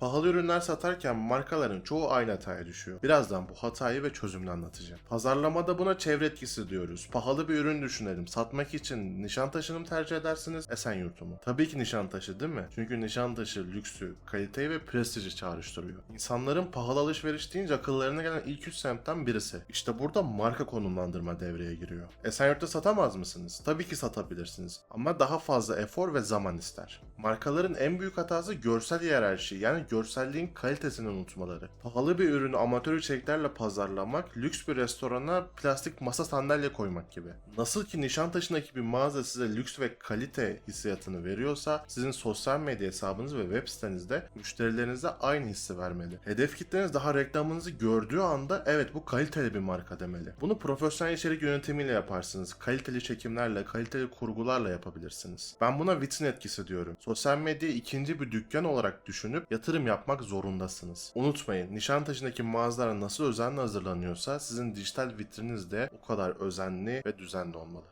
Pahalı ürünler satarken markaların çoğu aynı hataya düşüyor. Birazdan bu hatayı ve çözümünü anlatacağım. Pazarlamada buna çevre etkisi diyoruz. Pahalı bir ürün düşünelim. Satmak için Nişantaşı'nı mı tercih edersiniz, Esenyurt'u mu? Tabii ki Nişantaşı değil mi? Çünkü Nişantaşı lüksü, kaliteyi ve prestiji çağrıştırıyor. İnsanların pahalı alışveriş deyince akıllarına gelen ilk üç semtten birisi. İşte burada marka konumlandırma devreye giriyor. Esenyurt'ta satamaz mısınız? Tabii ki satabilirsiniz. Ama daha fazla efor ve zaman ister. Markaların en büyük hatası görsel hiyerarşi yani görselliğin kalitesini unutmaları. Pahalı bir ürünü amatör içeriklerle pazarlamak, lüks bir restorana plastik masa sandalye koymak gibi. Nasıl ki Nişantaşı'ndaki bir mağaza size lüks ve kalite hissiyatını veriyorsa, sizin sosyal medya hesabınız ve web sitenizde müşterilerinize aynı hissi vermeli. Hedef kitleniz daha reklamınızı gördüğü anda evet bu kaliteli bir marka demeli. Bunu profesyonel içerik yönetimiyle yaparsınız. Kaliteli çekimlerle, kaliteli kurgularla yapabilirsiniz. Ben buna vitrin etkisi diyorum. Sosyal medyayı ikinci bir dükkan olarak düşünüp yatırım yapmak zorundasınız. Unutmayın, Nişantaşı'ndaki mağazalar nasıl özenle hazırlanıyorsa sizin dijital vitriniz de o kadar özenli ve düzenli olmalı.